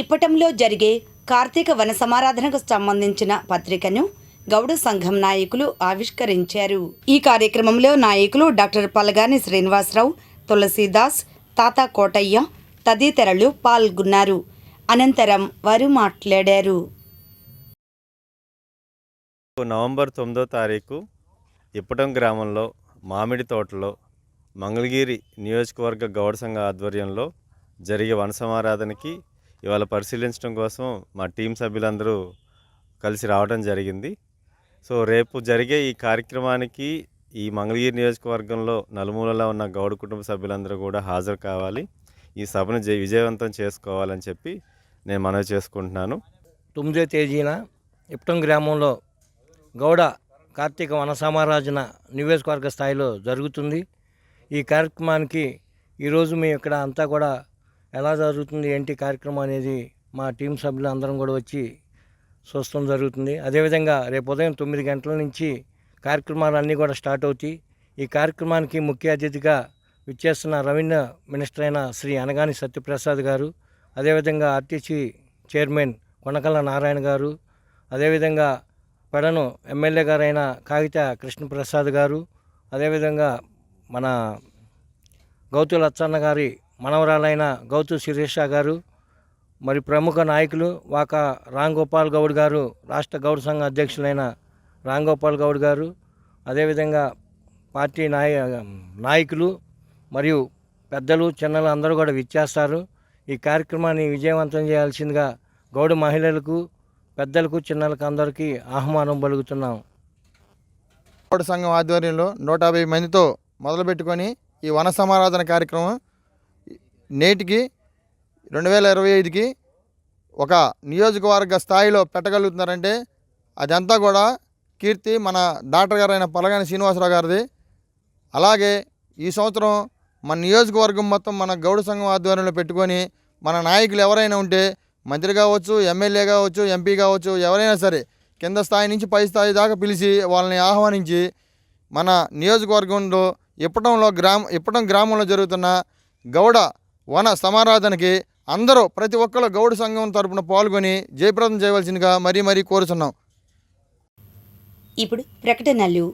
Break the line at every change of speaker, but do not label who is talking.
ఇప్పటంలో జరిగే కార్తీక వన సమారాధనకు సంబంధించిన పత్రికను గౌడ సంఘం నాయకులు ఆవిష్కరించారు. ఈ కార్యక్రమంలో నాయకులు డాక్టర్ పలగాని శ్రీనివాసరావు తులసీదాస్ తాత కోటయ్య తదితరులు పాల్గొన్నారు. అనంతరం వారు మాట్లాడారు.
నవంబర్ తొమ్మిదో తారీఖు ఇప్పటం గ్రామంలో మామిడి తోటలో మంగళగిరి నియోజకవర్గ గౌడ సంఘ ఆధ్వర్యంలో జరిగే వన సమారాధనకి ఇవాళ పరిశీలించడం కోసం మా టీం సభ్యులందరూ కలిసి రావడం జరిగింది. సో రేపు జరిగే ఈ కార్యక్రమానికి ఈ మంగళగిరి నియోజకవర్గంలో నలుమూలలో ఉన్న గౌడ కుటుంబ సభ్యులందరూ కూడా హాజరు కావాలి. ఈ సభను విజయవంతం చేసుకోవాలని చెప్పి నేను మనవి చేసుకుంటున్నాను.
తొమ్మిదో తేదీన ఇప్టం గ్రామంలో గౌడ కార్తీక వన నియోజకవర్గ స్థాయిలో జరుగుతుంది. ఈ కార్యక్రమానికి ఈరోజు మేము ఇక్కడ అంతా కూడా ఎలా జరుగుతుంది ఏంటి కార్యక్రమం అనేది మా టీం సభ్యులు అందరం కూడా వచ్చి చూస్తాం జరుగుతుంది. అదేవిధంగా రేపు ఉదయం తొమ్మిది గంటల నుంచి కార్యక్రమాలు అన్నీ కూడా స్టార్ట్ అవుతాయి. ఈ కార్యక్రమానికి ముఖ్య అతిథిగా విచ్చేస్తున్న రెవెన్యూ మినిస్టర్ అయిన శ్రీ అనగాని సత్యప్రసాద్ గారు అదేవిధంగా ఆర్టీసీ చైర్మన్ కొనకల్ల నారాయణ గారు అదేవిధంగా పెడను ఎమ్మెల్యే గారైన కాగిత కృష్ణప్రసాద్ గారు అదేవిధంగా మన గౌతు లచ్చన్న గారి మనవరాలైన గౌతు శిరీష గారు మరి ప్రముఖ నాయకులు వాక రాంగోపాల్ గౌడ్ గారు రాష్ట్ర గౌడ్ సంఘ అధ్యక్షులైన రాంగోపాల్ గౌడ్ గారు అదేవిధంగా పార్టీ నాయ నాయకులు మరియు పెద్దలు చిన్నలు అందరూ కూడా విచ్చేస్తారు. ఈ కార్యక్రమాన్ని విజయవంతం చేయాల్సిందిగా గౌడ మహిళలకు పెద్దలకు చిన్నలకు అందరికీ ఆహ్వానం పలుకుతున్నాం.
గౌడ సంఘం ఆధ్వర్యంలో నూట యాభై మందితో మొదలుపెట్టుకొని ఈ వన సమారాధన కార్యక్రమం నేటికి రెండు వేల ఇరవై ఐదుకి ఒక నియోజకవర్గ స్థాయిలో పెట్టగలుగుతున్నారంటే అదంతా కూడా కీర్తి మన డాక్టర్ గారైన పలగాని శ్రీనివాసరావు గారిది. అలాగే ఈ సంవత్సరం మన నియోజకవర్గం మొత్తం మన గౌడ సంఘం ఆధ్వర్యంలో పెట్టుకొని మన నాయకులు ఎవరైనా ఉంటే మంత్రి కావచ్చు ఎమ్మెల్యే కావచ్చు ఎంపీ కావచ్చు ఎవరైనా సరే కింద స్థాయి నుంచి పై స్థాయి దాకా పిలిచి వాళ్ళని ఆహ్వానించి మన నియోజకవర్గంలో ఇప్పటంలో గ్రామ ఇప్పటం గ్రామంలో జరుగుతున్న గౌడ వన సమారాధనకి అందరూ ప్రతి ఒక్కరు గౌడ సంఘం తరపున పాల్గొని జయప్రదం చేయవలసిందిగా మరీ మరీ కోరుతున్నాం
ఇప్పుడు ప్రకటనలు.